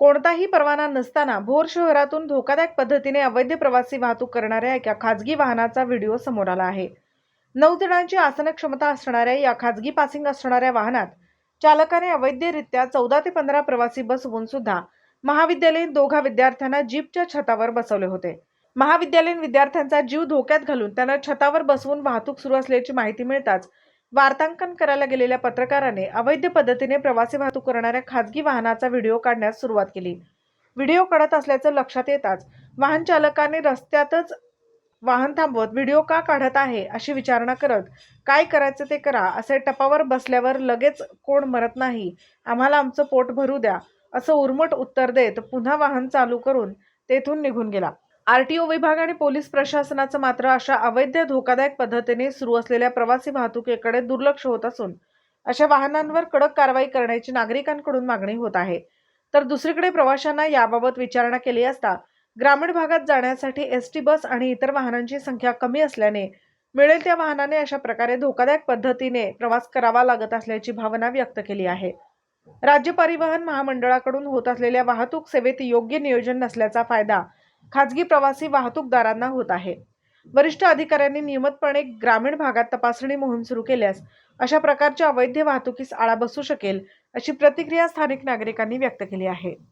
कोणताही परवाना नसताना भोर शहरातून धोकादायक पद्धतीने अवैध प्रवासी वाहतूक करणाऱ्या एका खाजगी वाहनाचा व्हिडिओ समोर आला आहे. नऊ जणांची आसन क्षमता असणाऱ्या या खाजगी पासिंग असणाऱ्या वाहनात चालकाने अवैधरित्या चौदा ते पंधरा प्रवासी बसवून सुद्धा महाविद्यालयीन दोघा विद्यार्थ्यांना जीपच्या छतावर बसवले होते. महाविद्यालयीन विद्यार्थ्यांचा जीव धोक्यात घालून त्यांना छतावर बसवून वाहतूक सुरू असल्याची माहिती मिळताच वार्तांकन करायला गेलेल्या पत्रकाराने अवैध पद्धतीने प्रवासी वाहतूक करणाऱ्या खाजगी वाहनाचा व्हिडिओ काढण्यास सुरुवात केली. व्हिडिओ काढत असल्याचं लक्षात येताच वाहन चालकाने रस्त्यातच वाहन थांबवत व्हिडिओ का काढत आहे अशी विचारणा करत काय करायचं ते करा असे टपावर बसल्यावर लगेच कोण मरत नाही आम्हाला आमचं पोट भरू द्या असं उर्मट उत्तर देत पुन्हा वाहन चालू करून तेथून निघून गेला. आरटीओ विभाग आणि पोलीस प्रशासनाचं मात्र अशा अवैध धोकादायक पद्धतीने सुरू असलेल्या प्रवासी वाहतुकीकडे दुर्लक्ष होत असून अशा वाहनांवर कडक कारवाई करण्याची नागरिकांकडून मागणी होत आहे. तर दुसरीकडे प्रवाशांना याबाबत विचारणा केली असता ग्रामीण भागात जाण्यासाठी एस टी बस आणि इतर वाहनांची संख्या कमी असल्याने मिळेल त्या वाहनाने अशा प्रकारे धोकादायक पद्धतीने प्रवास करावा लागत असल्याची भावना व्यक्त केली आहे. राज्य परिवहन महामंडळाकडून होत असलेल्या वाहतूक सेवेत योग्य नियोजन नसल्याचा फायदा खाजगी प्रवासी वाहतूकदारांना होत आहे. वरिष्ठ अधिकाऱ्यांनी नियमितपणे ग्रामीण भागात तपासणी मोहीम सुरू केल्यास अशा प्रकारच्या अवैध वाहतुकीस आळा बसू शकेल अशी प्रतिक्रिया स्थानिक नागरिकांनी व्यक्त केली आहे.